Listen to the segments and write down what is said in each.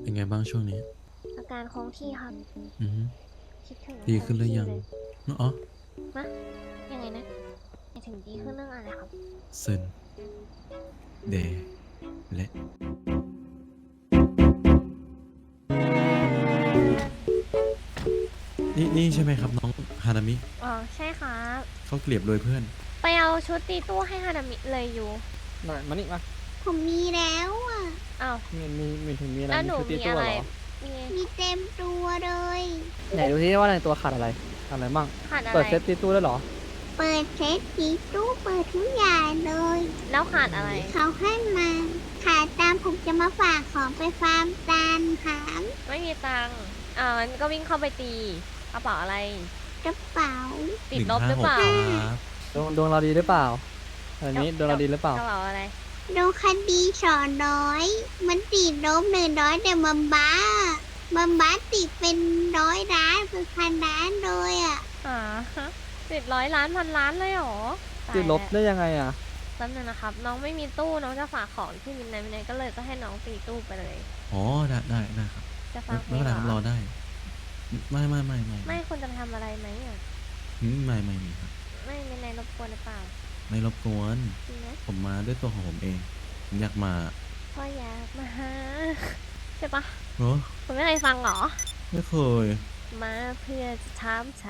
เป็นไงบ้างช่วงนี้ อาการคงที่ครับ อือฮึคิดถึงดีขึ้นหรือยังคที่เลอ๋อฮะยังไงนะหมายถึงดีขึ้นเรื่องอะไรครับเซนเดเละนี่นี่ใช่ไหมครับน้องฮานามิอ๋อใช่ครับเขาเกลียบโดยเพื่อน ไปเอาชุดตีตู้ให้ฮานามิเลยอยู่มามานี่มาผมมีแล้ว อะอ้าว มีมีมีถึงมีอะไรแล้วหมีนูชุดตีมีตัวอะไรเหรอมีมีเต็มตัวเลย ไหนดูที่ว่าในตัวขาดอะไรอะไรบ้างขาดอะไร เปิดเซตตีตู้ได้เหรอเปิดเช็คสีตู้เปิดทุกอย่างเลย แล้วขาดอะไร เขาให้มาขาดตามผมจะมาฝากของไปฟาร์มตาลหามไม่มีตังค์อ่างั้นก็วิ่งเข้าไปตีกระเป๋าอะไร กระเป๋า ติดลบหรือเปล่า ครับ ดวงดวงเราดีหรือเปล่าอันนี้ดวงเราดีหรือเปล่ากระเป๋าอะไร ดูคดีสอนน้อย มันติดลบหนึ่งร้อยแต่มันบ้า มันบ้าติดเป็นร้อยล้านเป็นพันล้านเลยอะอ่าติดร้อยล้านพันล้านเลยเหรอตายติดลบแล้วได้ยังไงอะ แป๊บนึงนะครับ น้องไม่มีตู้น้องจะฝากของที่มินไนมินไนก็เลยก็ให้น้องตีตู้ไปเลย อ๋อได้ได้ได้ครับจะฟัไม่งเพลไม่งเป็นไรครับเหรรออได้ ไม่ไม่ไม่ไม่ไม่คุณจะทำอะไรไหมอะ อืมไม่ไม่มีครับ ไม่มินไนรบกวนหรือเปล่า ไม่รบกวน จริงนะผมมาด้วยตัวของผมเอง ผมอยากมาพ่ออยากมาหาใช่ปะเนอะคุณไม่เคยฟังเหรอ ไม่เคย มาเพื่อจะถามใจ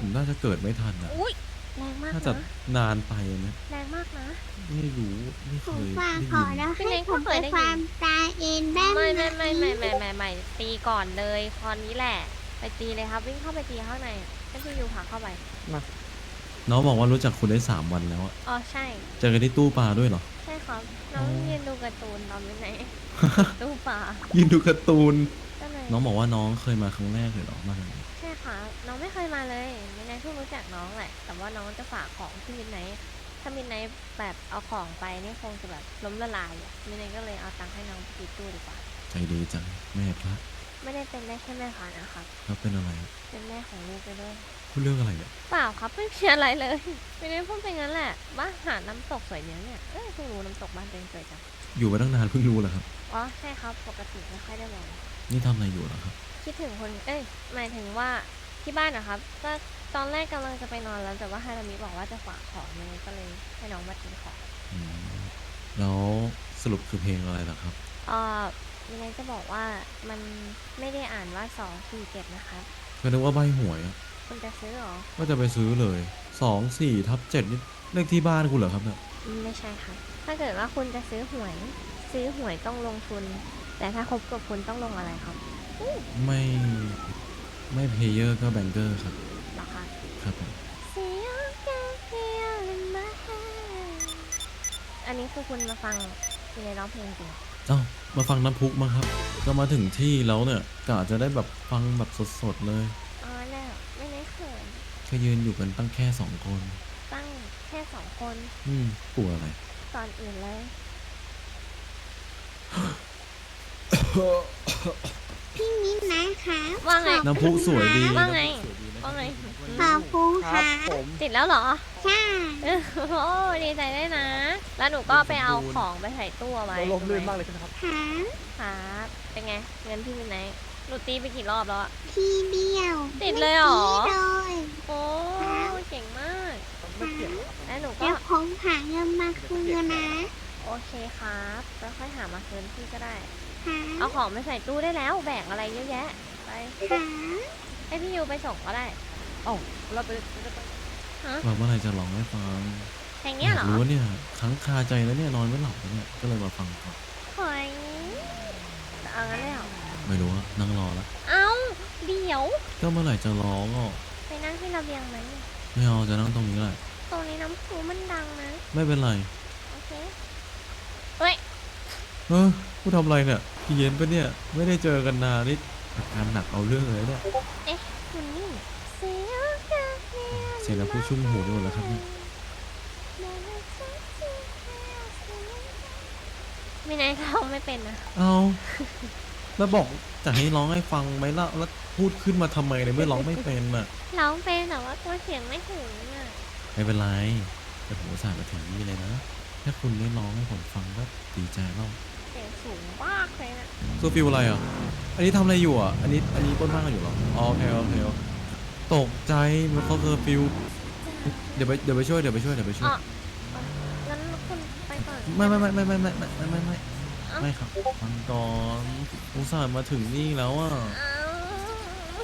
ผมน่าจะเกิดไม่ทันอะอุ้ยแรงมากน่าจะนะนานไปนะแรงมากนะ ไม่รู้ไม่ผเคมยฝากได้ขอยินแล้วพี่ให้เล็กผมก็เคไปยได้ยินฟาร์มตาเองได้ไหมไม่ไม่ไม่ไม่ไม่ไม่ไม่ตีก่อนเลยคอนนี้แหละ ไปตีเลยครับวิ่งเข้าไปตีข้างในให้พี่ยูพาเข้าไป น้องบอกว่ารู้จักคุณได้สามวันแล้วอะอ๋อใช่ เจอกันที่ตู้ปลาด้วยเหรอ ใช่ครับ น้องอ๋อยืนดูการ์ตูนตอนไหน ตู้ป่ายินดูการ์ตูน ก็เลยน้องบอกว่าน้องเคยมาครั้งแรกเลยเหรอมาใช่ค่ะ น้องไม่เคยมาเลยมินไนท์เพิ่งรู้จักน้องแหละ แต่ว่าน้องจะฝากของที่มินไนท์ถ้ามินไนท์แบบเอาของไปนี่คงจะแบบล้มละลายอะมินไนท์ก็เลยเอาตังค์ให้น้องไปตีตู้ดีกว่า ใจดีจังแม่พระ ไม่ได้เป็นได้แค่แม่ค้านะครับ แล้วเป็นอะไรเป็นแม่ของลูกไปด้วยพูดเรื่องอะไรเนี่ยเปล่าครับไม่มีอะไรเลยมินไนท์พูดไปงั้นแหละบ้านหาดน้ำตกสวยเนี้ยเนี่ยเอ้ยเพิ่งรู้น้ำตกบ้านตัวเองสวยจังอยู่มาตั้งนานเพิ่งรู้เหรอครับ อ๋อใช่ครับปกติไม่ค่อยได้มอง นี่ทำอะไรอยู่เหรอครับ คิดถึงคน เอ้ย หมายถึงว่าที่บ้านนะครับ ก็ตอนแรกกำลังจะไปนอนแล้ว แต่ว่าฮานามิบอกว่าจะฝากของมินไนท์ก็เลยให้น้องมาตีของอืมแล้วสรุปคือเพลงอะไรล่ะครับ เอ่อ มินไนท์จะบอกว่ามันไม่ได้อ่านว่าสองสี่เจ็ดนะครับก็นึกว่าใบหวยอะคุณจะซื้อเหรอก็จะไปซื้อเลยสองสี่ทับเจ็ดนี่เลขที่บ้านคุณเหรอครับเนี่ยอืมไม่ใช่ครับถ้าเกิดว่าคุณจะซื้อหวย ซื้อหวยต้องลงทุน แต่ถ้าคบกับคุณต้องลงอะไรครับไม่ไม่เพเยอร์ก็แบงเกอร์ครับหรอคะครับผม See you can feel in my hand อันนี้คือคุณมาฟังมินไนท์ร้องเพลงจริง เอ้า มาฟังน้ำพุมาครับ ก็มาถึงที่แล้วเนี่ยกะจะได้แบบฟังแบบสดๆเลย อ๋อแล้วไม่ได้เขินแค่ยืนอยู่กันตั้งแค่สองคน ตั้งแค่สองคนอืมกลัวอะไร ก่อนอื่นเลย พี่มิ้นนะคะว่าไง น้ำพุสวยดีว่าไงน้ำพุสวยดีนะว่าไง ขอบคุณคค่ะรับผมติดแล้วเหรอ ใช่โอ้ดีใจได้วยนะ แล้วหนูก็ไปเอาของไปใส่ตู้เอาไว้เราลมลื่นถูมากไหเลยใช่ไหมครับหาครับ เป็นไง เงินพี่มินไนท์หนูตีไปกี่รอบแล้วอะ ทีเดียวติดเลยเหรอ ไม่ตีเลยโอ้เก่งมาก ไม่เกี่ยวครับแล้วหนูก็ เดี๋ยวผมหาเงินมาคืนนะโอเคครับ แล้วค่อยหามาคืนพี่ก็ได้หาเอาของไปใส่ตู้ได้แล้ว แบกอะไรเยอะแยะ ไปหาให้พี่ยูไปส่งก็ได้เอ้าเราไปจะไปว่าเมื่อไหรจะร้องให้ฟังเพลงเนี้ยเหรอรู้เนี่ยค้างคาใจแล้วเนี่ยนอนไม่หลับแล้วเนี่ยก็เลยมาฟังก่อนหอยเอางั้นเลยเหรอไม่รู้ว่านั่งรอแล้วเอ้าเดี๋ยวก็เมื่อไหร่จะร้องอะไปนั่งที่ระเบียงไหมไม่เอาจะนั่งตรงนี้แหละตรงนี้น้ำพุมันดังนะ ไม่เป็นไรโอเคเฮ้ย เออพูดทำอะไรเนี่ยพี่เย็นปะเนี่ยไม่ได้เจอกันนานนี่ อาการหนักเอาเรื่องเลยเนี่ยเอ๊ะคุณนี่เสียงกันเสียงน้ำพุชุ่มหูไปหมดแล้วครับเนี่ยไม่นายร้องไม่เป็นนะเอาแล้วบอกจะให้ร้องให้ฟังไหมล่ะแล้วพูดขึ้นมาทำไมเนี่ยไม่ร้องไม่เป็นอะ ร้องเป็นแต่ว่าตัวเสียงไม่ถึงอะไม่เป็นไรแต่ผมอุตส่าห์มาถึงนี่เลยนะ ถ้าคุณได้ร้องให้ผมฟังก็ดีใจแล้วเสียงสูงมากเลยนะคือฟิลอะไรอะ อันนี้ทำอะไรอยู่อะ อันนี้ อันนี้ต้นบ้านกันอยู่เหรออ๋อโอเคโอเคโอเคตกใจมันเขาคือฟิลเดี๋ยวไป เดี๋ยวไปช่วย เดี๋ยวไปช่วย เดี๋ยวไปช่วย อ๋องั้นคุณไปก่อนไม่ไม่ไม่ไม่ไม่ไม่ไม่ไม่ไม่ไม่เอ้าไม่ครับฟังก่อนอุตส่าห์มาถึงนี่แล้วอะ อ้าว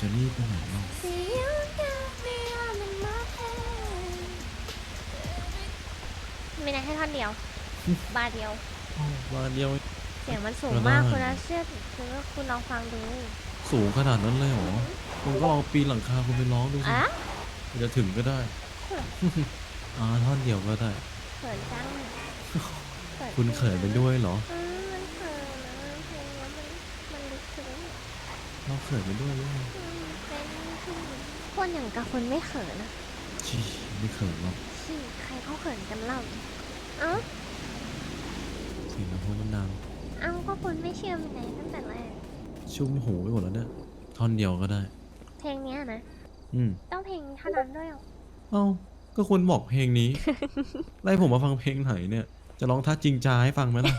จะรีบไปไหนเนาะ See you got me all in my head ไม่ได้ให้ท่อนเดียว บาร์เดียวมาเดียวเสียงมันสูงก็ได้มากคุณอาเชื่อคือว่าคุณลองฟังดูสูงขนาดนั้นเลยเหรอคุณก็ลองปีนหลังคาคุณไปร้องดูสิอะอาจจะถึงก็ได้อ่าท่อนเดียวก็ได้เขินจังขิคุณเขินไปด้วยเหรออืมมันเขินนะเพลงนี้มันมันลึกซึ้งเราเขินไปด้วยหรือไงอืมเป็นผู้หญิงคนอย่างกับคนไม่เขินนะชีไม่เขินหรอกที่ใครเขาเขินกันเล่าเอ้าเสียงลำโพงมันดังเอ้าก็คุณ ไม่เชื่อมันไหนตั้งแต่แรกชุ่มหูไปหมดแล้วเนี่ยท่อนเดียวก็ได้ เพลงเนี้ยนะ อืม ต้องเพลงเท่านั้นด้วยเหรอเอ้า ก็คุณบอกเพลงนี้ ไล่ผมมาฟังเพลงไหนเนี่ย จะร้องท่าจริงจาให้ฟังไหมล่ะ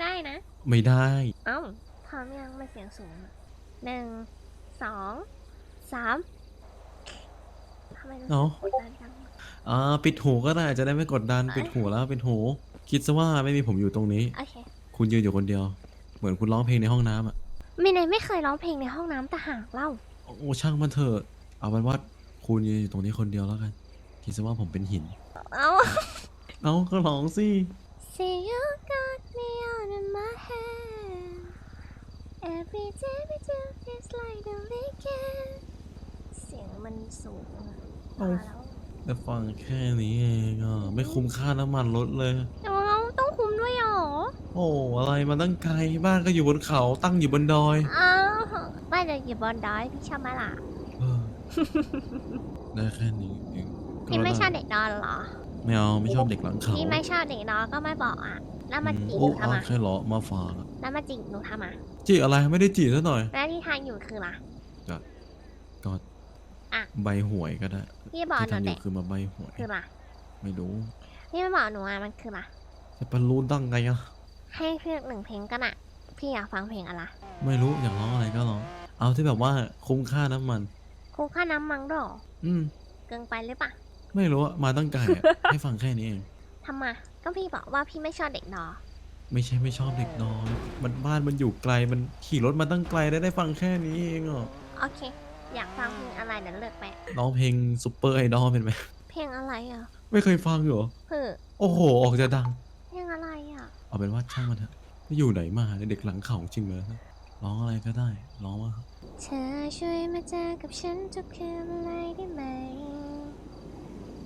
ได้นะ ไม่ได้ เอ้าพร้อมยังมาเสียงสูงอะหนึ่งสองสามทำไมรู้สึกเอ้า กดดันจังอ่า ปิดหูก็ได้จะได้ไม่กดดันเอ้ยปิดหูแล้วปิดหู คิดซะว่าไม่มีผมอยู่ตรงนี้ โอเค คุณยืนอยู่คนเดียว เหมือนคุณร้องเพลงในห้องน้ำอะ มินายไม่เคยร้องเพลงในห้องน้ำแต่หากเล่า โอ้ช่างมันเถอะเอาเป็นว่าคุณยืนอยู่ตรงนี้คนเดียวแล้วกันคิดซะว่าผมเป็นหิน เอ้าเอ้าก็ร้องสิ See you got me out in my head Every day we do feels like the weekend เสียงมันสูงอะเอ้าพอแล้วแต่ฟังแค่นี้เองอะไม่คุ้มค่าน้ำมันรถเลย โอ้อะไรมาตั้งไกลบ้านก็อยู่บนเขาตั้งอยู่บนดอยอ้าวบ้านจะอยู่บนดอยพี่ชอบไหมล่ะเออได้แค่นี้เองก็พี่ไม่ชอบด้เด็กดอยเหรอไม่เอาไม่ชอบเด็กหลังเขาพี่ไม่ชอบเด็กดอยก็ไม่บอกอะแล้วมาอืมจีบหโอ้นูทำเอาไมแค่เลาะมาฝากอะแล้วมาจีบหนูทำไมจีอะไรไม่ได้จีซะหน่อยแล้วที่ทางอยู่คืออะไรก็อะใบหวยก็ได้พี่บอกที่หนูทำอเด็ยู่กคือมาใบหวยคืออะไรไม่รู้พี่ไม่บอกหนูอะมันคืออะไรจะไปรู้ดังไงอะ ให้เลือกหนึ่งเพลงกันอะพี่อยากฟังเพลงอะไร ไม่รู้อยากร้องอะไรก็ร้อง เอาที่แบบว่าคุ้มค่าน้ำมันครูค่าน้ำมังด้วยเหรออืม เกินไปหรือเปล่าไม่รู้อะมาตั้งไกลอะ ให้ฟังแค่นี้เอง ทำไมก็พี่บอกว่าพี่ไม่ชอบเด็กดอไม่ใช่ไม่ชอบเด็กน้อย มันบ้านมันอยู่ไกล มันขี่รถมาตั้งไกลได้ได้ฟังแค่นี้เองอะโอเค อยากฟังเพลงอะไรเดี๋ยวเลือกไป ร้องเพลงซูเปอร์ไอดอลเป็นไหม เพลงอะไรอะไม่เคยฟังเหรอเฮ้อโอ้โห ออกจะดัง เพลงอะไรอะ เอาเป็นว่าช่างมันเถอะไม่อยู่ไหนมาเนี่ยเด็กหลังเขาจริงเลยนะร้องอะไรก็ได้ ร้องมาเธอช่วยมาเจอกับฉันทุกคืนเลยได้ไหม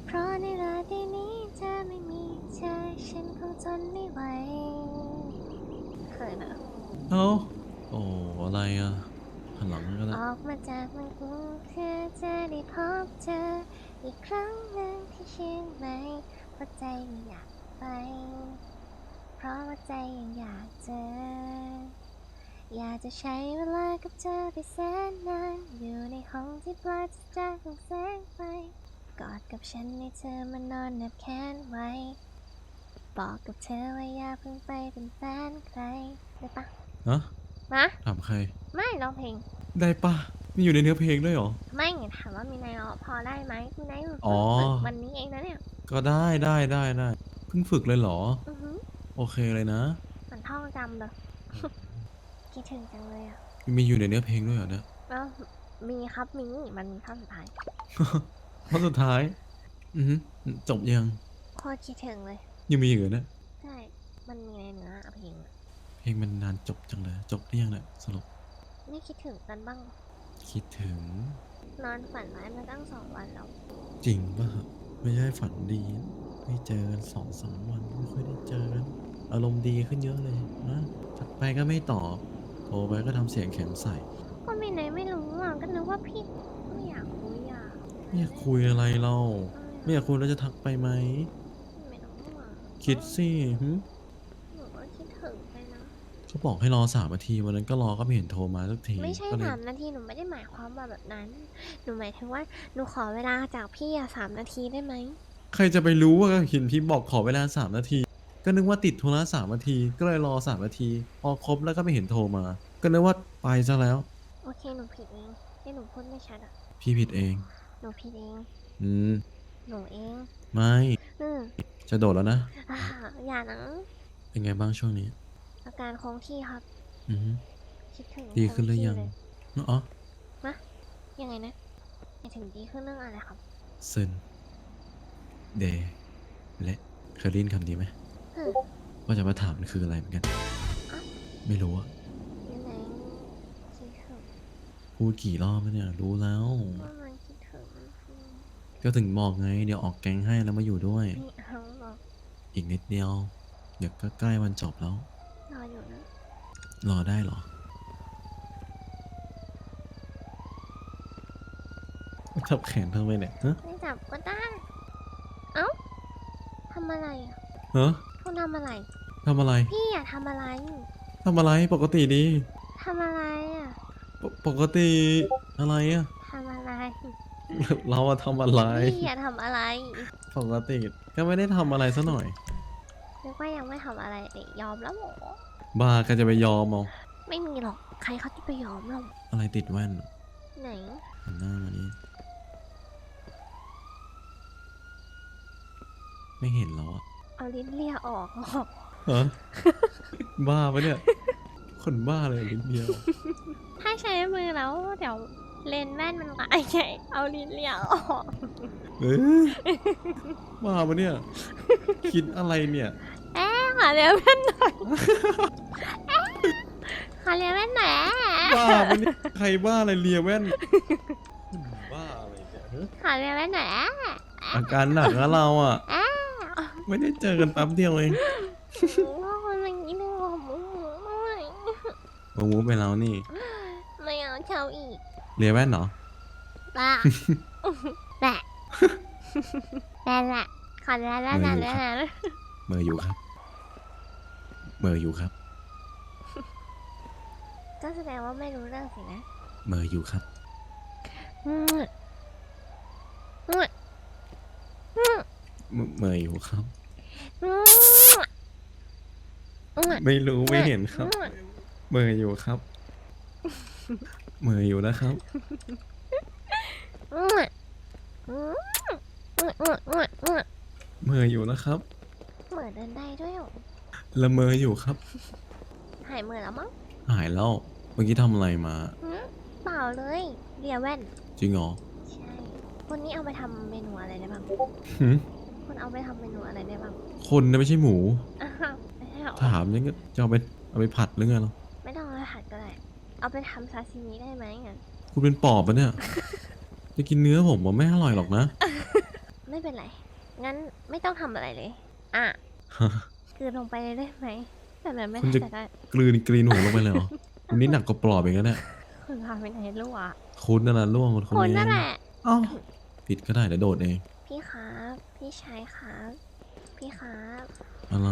เพราะในราตรีนี้เธอไม่มีเธอฉันคงทนไม่ไหว เคยนะ เอ้าโอ้อะไรอะหันหลังก็ได้ ออกมาจากเมืองกรุงเพื่อจะได้พบเธอ อีกครั้งหนึ่งที่เชียงใหม่เพราะใจไม่อยากไป เพราะว่าใจยังอยากเจอ อยากจะใช้เวลากับเธอไปแสนนาน อยู่ในห้องที่ปราศจากแสงไฟ กอดกับฉันให้เธอมานอนแนบแขนไว้ บอกกับเธอว่าอย่าเพิ่งไปเป็นแฟนใครได้ปะนะมาถามใคร ไม่ร้องเพลง ได้ปะมีอยู่ในเนื้อเพลงด้วยเหรอ ไม่ถามว่ามีนายร้องพอได้ไหมมีนายฝึกอ๋อวันนี้เองนะเนี่ย ก็ได้ได้ได้ได้เพิ่งฝึกเลยเหรอ อือหือ โอเคเลยนะมันท่องจำเลย คิดถึงจังเลยอะมีอยู่ในเนื้อเพลงด้วยเหรอเนี่ย แล้วมีครับมีมันมีท่อนสุดท้าย เพราะสุดท้าย อือหือจบยัง โคตรคิดถึงเลย ยังมีอีกเหรอเนี่ยใช่ มันมีในเนื้อเพลงอะเพลงมันนานจบจังเลย จบหรือยังเนี่ยสรุปไม่คิดถึงกันบ้างเหรอคิดถึง นอนฝันร้ายมาตั้งสองวันแล้ว จริงป่ะ ไม่ใช่ฝันดี ไม่เจอกันสองสามวัน ไม่ค่อยได้เจอกัน อารมณ์ดีขึ้นเยอะเลยนะทักไปก็ไม่ตอบโทรไปก็ทำเสียงแข็งใส่ ก็มีนายไม่รู้อะก็นึกว่าพี่ไม่อยากคุยอะไม่อยากคุยอะไรเรา ไม่อยากคุยแล้วจะทักไปไหม ไม่รู้อะคิดสิหึหนูก็คิดถึงไปนะ เขาบอกให้รอสามนาทีวันนั้นก็รอก็ไม่เห็นโทรมาสักทีไม่ใช่ก็เลยสามนาทีหนูไม่ได้หมายความว่าแบบนั้น หนูหมายถึงว่าหนูขอเวลาจากพี่อะสามนาทีได้ไหม ใครจะไปรู้ว่าเห็นพี่บอกขอเวลาสามนาที ก็นึกว่าติดโทรศัพท์สามนาที ก็เลยรอสามนาที พอครบแล้วก็ไม่เห็นโทรมา ก็นึกว่าไปซะแล้ว โอเคหนูผิดเองที่หนูพูดไม่ชัดอะ พี่ผิดเอง หนูผิดเอง อืม หนูเอง ไม่ อืมจะโดดแล้วนะ อ่าอย่านะเป็นไงบ้างช่วงนี้ อาการคงที่ครับอือฮึคิดถึงดีขึ้นหรือยัง คที่เลอ๋อยังไงนะหมายถึงดีขึ้นเรื่องอะไรครับ ซึนเดเละเคยได้ยินคำนี้ไหมอืม ว่าจะมาถามมันคืออะไรเหมือนกันอะไม่รู้อะยังไงคิดถึงพูดกี่รอบแล้วเนี่ย รู้แล้วว่ามันคิดถึงอืมก็ถึงบอกไง เดี๋ยวออกแก๊งให้แล้วมาอยู่ด้วยไม่เอาหรอกอีกนิดเดียว เดี๋ยวก็ใกล้วันจบแล้ว รออยู่นะ รอได้เหรอทับแขนทำไมเนี่ยฮะไม่จับก็ได้ เอ้าทำอะไรอะฮะ คุณทำอะไร ทำอะไรพี่อย่าทำอะไรทำอะไรปกติดีทำอะไรอะปปกติอะไรอะทำอะไรเราอะทำอะไร พี่อย่าทำอะไรปกติก็ไม่ได้ทำอะไรซะหน่อยนึกว่ายังไม่ทำอะไรเลยยอมแล้วเหรอบ้าก็จะไปยอมเอาไม่มีหรอกใครเขาจะไปยอมหรอกอะไรติดแว่นอะไหนหันหน้ามานี่ไม่เห็นแล้วอะ เอาลิ้นเลียออกฮะบ้าปะเนี่ย คนบ้าเลยลิ้นเดียวถ้าใช้มือแล้วเดี๋ยวเลนส์แว่นมันก็ไอ้ใหญ่เอาลิ้นเลียออกเอ้ยบ้าปะเนี่ย คิดอะไรเนี่ยเอ๊ะขอเลียแว่นหน่อยเอ๊ะขอเลียแว่นหน่อยบ้าปะเนี่ยใครบ้าอะไรเลียแว่นคนบ้าอะไรเนี่ยฮะขอเลียแว่นหน่อยอะอาการหนักนะเราอะอะ ไม่ได้เจอกันแป๊บเดียวเองว่าคนอย่างนี้นึงว่าหมูไม่มามูไปแล้วนี่ไม่เอาเช่าอีกเลียแว่นเหรอบ้าแหละแหละแหละขอแล้วแล้วนะแล้วนะเมออยู่ครับ เมออยู่ครับ ก็แสดงว่าไม่รู้เรื่องสินะ เมออยู่ครับอืมอืมอืมเมเมออยู่ครับอืมอืม ไม่รู้ไม่เห็นครับอืมเมออยู่ครับเมออยู่นะครับอืมอืมอืมอืมอืมอืมเมออยู่นะครับเหมือนเดินได้ด้วยเหรอละเมออยู่ครับ หายเหมือนแล้วมั้งหายแล้วเมื่อกี้ทำอะไรมาอืมเปล่าเลยเรียแว่น จริงเหรอใช่คนนี้เอาไปทำเมนูอะไรได้บ้างหึ คุณเอาไปทำเมนูอะไรได้บ้างคนนะไม่ใช่หมูอ้าวไม่ใช่เหรอถามยังก็จะเอาไปเอาไปผัดหรือไงล่ะไม่ต้องเอาไปผัดก็ได้ เอาไปทำซาซิมิได้ไหมอะคุณเป็นปอบปะเนี่ย จะกินเนื้อผมว่าไม่อร่อยหรอกนะ ไม่เป็นไร งั้นไม่ต้องทำอะไรเลย อะฮะกลืนลงไปเลยได้ไหมแต่มันไม่คุณได้จะแต่ได้กลืนกลืนหัวลงไปเลยเหรอคุณนี่หนักกว่าปลอบเองนะเนี่ยคุณพาไปไหนลูกอะคุณนั่นแหละล่วงคนคนคุณนี้นั่นแหละ เอ้าผิดก็ได้เดี๋ยวโดดเอง พี่ครับ พี่ชายครับ พี่ครับ อะไร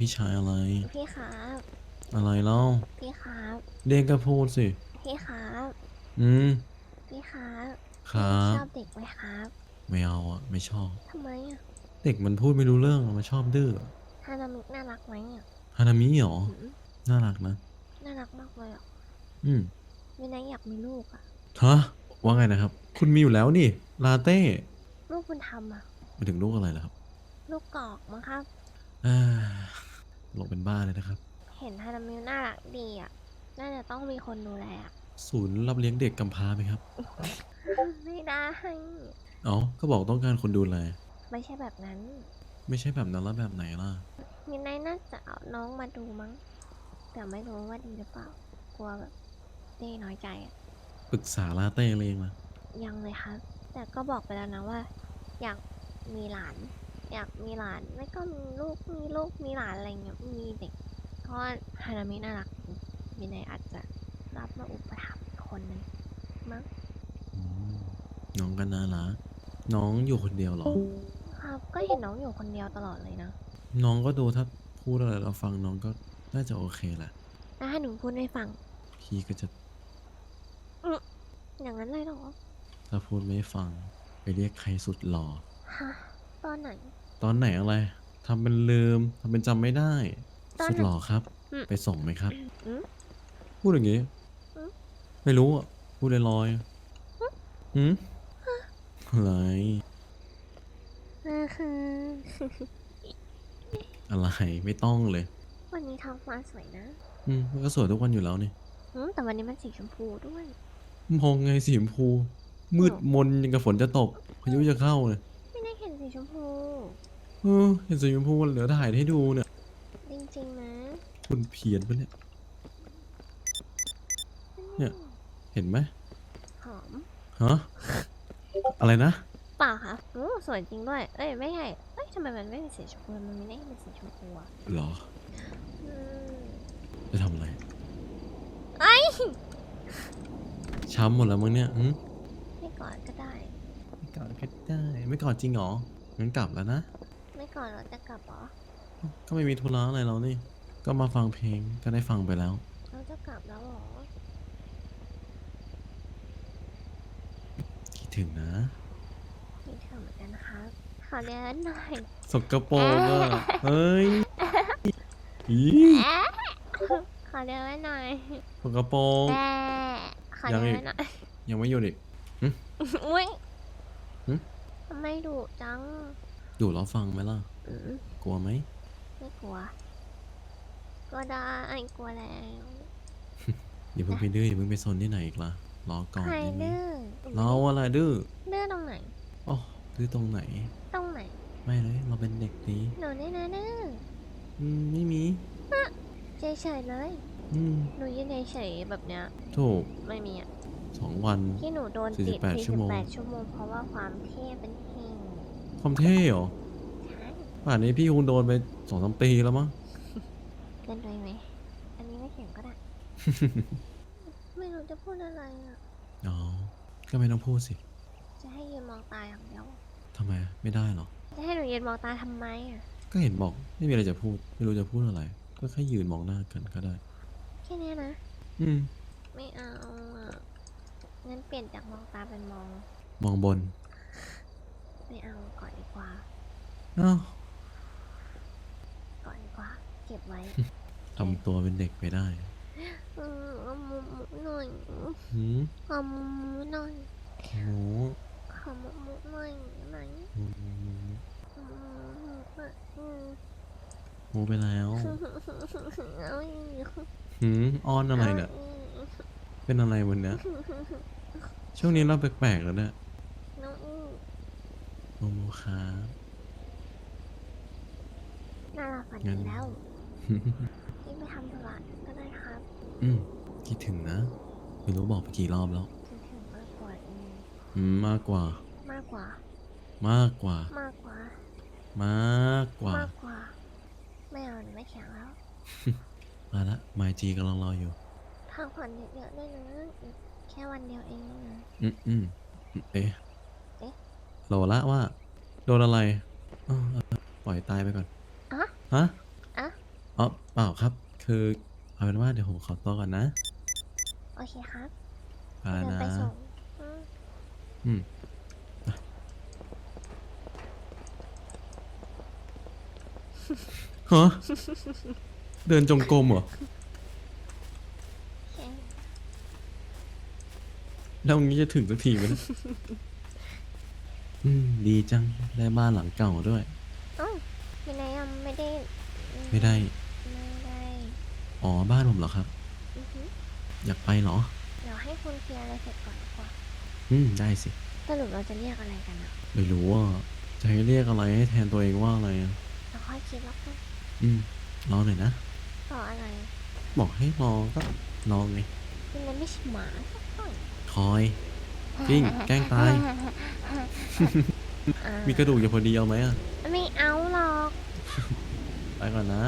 พี่ชายอะไร พี่ครับ อะไรเล่า พี่ครับเรียกก็พูดสิ พี่ครับ อืม พี่ครับครัพี่บชอบเด็กไหมครับ ไม่เอาอะ ไม่ชอบ ทำไมอะเด็กมันพูดไม่รู้เรื่องอะมันชอบดื้อฮานามิน่ารักไหมอะฮานามิเหรออืมน่ารักนะ น่ารักมากเลยอะอืม วินัยอยากมีลูกอะ ฮะ ว่าไงนะครับ คุณมีอยู่แล้วนี่ ลาเต้ ลูกบุญธรรมอะไปถึงลูกอะไรล่ะครับลูกกอกมั้งครับ อ่าลงเป็นบ้าเลยนะครับ เห็นฮานามิน่ารักดีอะน่าจะต้องมีคนดูแลอะศูนย์รับเลี้ยงเด็กกำพร้าไหมครับ ไม่ได้ เอ้าก็บอกต้องการคนดูแล ไม่ใช่แบบนั้นไม่ใช่แบบนั้นแล้วแบบไหนล่ะวินัยน่าจะเอาน้องมาดูมั้ง แต่ไม่รู้ว่าดีหรือเปล่า กลัวแบบเต้น้อยใจอะปรึกษาลาเต้เลยเองล่ะ ยังเลยครับ แต่ก็บอกไปแล้วนะว่า อยากมีหลาน อยากมีหลาน ไม่ก็มีลูกมีลูกมีหลานอะไรเงี้ยมีเด็กเพราะว่าฮานามิน่ารักวินัยอาจจะรับมาอุปถัมภ์อีกคนนึงมั้งอืมน้องก็น่ารักน้องอยู่คนเดียวเหรอ ครับ ก็เห็นน้องอยู่คนเดียวตลอดเลยนะ น้องก็ดูถ้าพูดอะไรเราฟังน้องก็น่าจะโอเคแหละแล้วให้หนูพูดให้ฟัง พี่ก็จะ อย่างนั้นเลยเหรอ ถ้าพูดไม่ฟัง ไปเรียกใครสุดหล่อ ฮะตอนไหน ตอนไหนอะไรทำเป็นลืมทำเป็นจำไม่ได้ ตอนสุดหล่อครับ อืมไปส่งไหมครับ อืมพูดอย่างงี้ อืม ไม่รู้อะ พูดลอยๆหืมอะไรอือหือ อะไรไม่ต้องเลย วันนี้ท้องฟ้าสวยนะอืมมันก็สวยทุกวันอยู่แล้วนี่ อืมแต่วันนี้มันสีชมพูด้วย มองไงสีชมพู มืดอ๋อมนยังกับฝนจะตกพายุจะเข้าเลยไม่ได้เห็นสีชมพูเออเห็นสีชมพูเหลือถ่ายให้ดูเนี่ยจริงๆนะคุณเพียนปะเนี่ย เนี่ย เห็นไหมหอมฮะอะไรนะเปล่าค่ะโอ้สวยจริงด้วย เอ้ยไม่ใช่เอ้ยทำไมมันไม่เป็นสีชมพูมันไม่ได้เป็นสีชมพูอะเหรออืมจะทำอะไรไอ้ยช้ำหมดแล้วมึงเนี่ยหืมไม่กอดก็ได้ไม่ กอดก็ได้ ไม่กอดจริงเหรองั้นกลับแล้วนะ ไม่กอดเราจะกลับเหรอ ก็ไม่มีธุระอะไรแล้วนี่ ก็มาฟังเพลงก็ได้ฟังไปแล้ว เราจะกลับแล้วเหรอ คิดถึงนะคิดถึงเหมือนกันนะครับขอเดินหน่อย สกปรกอะเฮ้ยอีแอะขอเดินไว้หน่อยสกปรกแอะขอเดินยังอีไว้กหน่อย ยังไม่หยุดอีกอุ้ย หึ ทำไมดุจังดูแล้วฟังไหมล่ะ อืมกลัวไหม ไม่กลัวกลัวได้กลัวแล้ว อย่าเพิ่งไปดื้ออย่าเพิ่งไปซนที่ไหนอีกล่ะ รอก่อนใครได้ไหมดื้อเราอะไรดื้อดื้อตรงไหน อ๋อดื้อตรงไหน ตรงไหน ไม่เลย เราเป็นเด็กดีหนูนี่นะดื้ออืมไม่มี เฉยๆเลย อืมหนูยืนเฉยๆแบบเนี้ย ถูก ไม่มีอะ สองวัน ที่หนูโดนติด48ชั่วโมง48 ชั่วโมงเพราะว่าความเท่เป็นเท่งความเท่เหรอใช่ป่านนี้พี่คงโดนไปสองสามปีแล้วมั้งเกินไปไหม อันนี้ไม่เถียงก็ได้ ไม่รู้จะพูดอะไรอะ อ๋อก็ไม่ต้องพูดสิจะให้ยืนมองตาอย่างเดียว ทำไมไม่ได้หรอ จะให้หนูยืนมองตาทำไมอะ ก็เห็นบอกไม่มีอะไรจะพูด ไม่รู้จะพูดอะไร ก็แค่ยืนมองหน้ากันก็ได้ แค่เนี้ยนะ อืม ไม่เอาอะ งั้นเปลี่ยนจากมองตาเป็นมองมองบนไม่เอาก่อนดีกว่าอ้าวก่อนดีกว่า เก็บไว้ทำตัวเป็นเด็กไปได้อืมเอาหมูหมูหน่อยหืมขอหมูหมูหน่อยโอ้โหขอหมูหมูหน่อยไหนหมูอืมอืมหมูไปแล้วเอาอีกหืมอ้อนอะไรเนี่ยเป็นอะไรวันเนี้ย ช่วงนี้เราแปลกๆแล้วเนี่ยน้องอีกโมโมครับน่ารักฝันงั้ดีนแล้วนี่ไปทำธุระก็ได้ครับอืมคิดถึงนะ ไม่รู้บอกไปกี่รอบแล้ว คิดถึงมากกว่าอีกอืมมากกว่า มากกว่า มากกว่า มากกว่า มากกว่า มากกว่า ไม่เอาหนูไม่แข็งแล้ว มาละมายจีกำลังรออยู่ พักผ่อนเยอะๆด้วยนะอีกแค่วันเดียวเองนะอืมอืมเอ๊ะเอ๊ะโหลละว่า โดนอะไรอ้าวเออปล่อยตายไปก่อนอะฮะอะอ๋อเปล่าครับ คือเอาเป็นว่าเดี๋ยวผมขอตัวก่อนนะโอเคครับไปแล้วเดินนะไปส่งอืมอืมฮะเดินจงกรมเหรอโอเค แล้วงี้จะถึงสักทีไหมเนี่ยอืมดีจัง ได้บ้านหลังเก่าด้วย เอ้าไม่ได้ยังไม่ได้อืไม่ได้ ไม่ได้อ๋อ บ้านผมเหรอครับ อือฮึอยากไปเหรอ เดี๋ยวให้คุณเคลียร์อะไรเสร็จก่อนดีกว่าอืม ได้สิ สรุปเราจะเรียกอะไรกันอะไม่รู้ว่า จะให้เรียกอะไรให้แทนตัวเองว่าอะไรอะเราค่อยคิดแล้วกันอืม รอหน่อยนะ ต่ออะไรบอกให้รอก็รอไงคุณนั้นไม่ใช่หมาสัก หน่อยคอยกิ้งแกล้งตายอ่ามีกระดูกอยู่พอดีเอาไหมอะไม่เอาหรอกไปก่อนนะ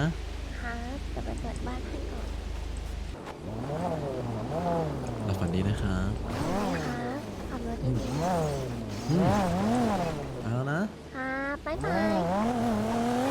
ครับจะไปเปิดบ้านให้ก่อนหลับฝันดีนะครับครับขับรถดีๆอืมไปแล้วนะ ครับบ๊ายบาย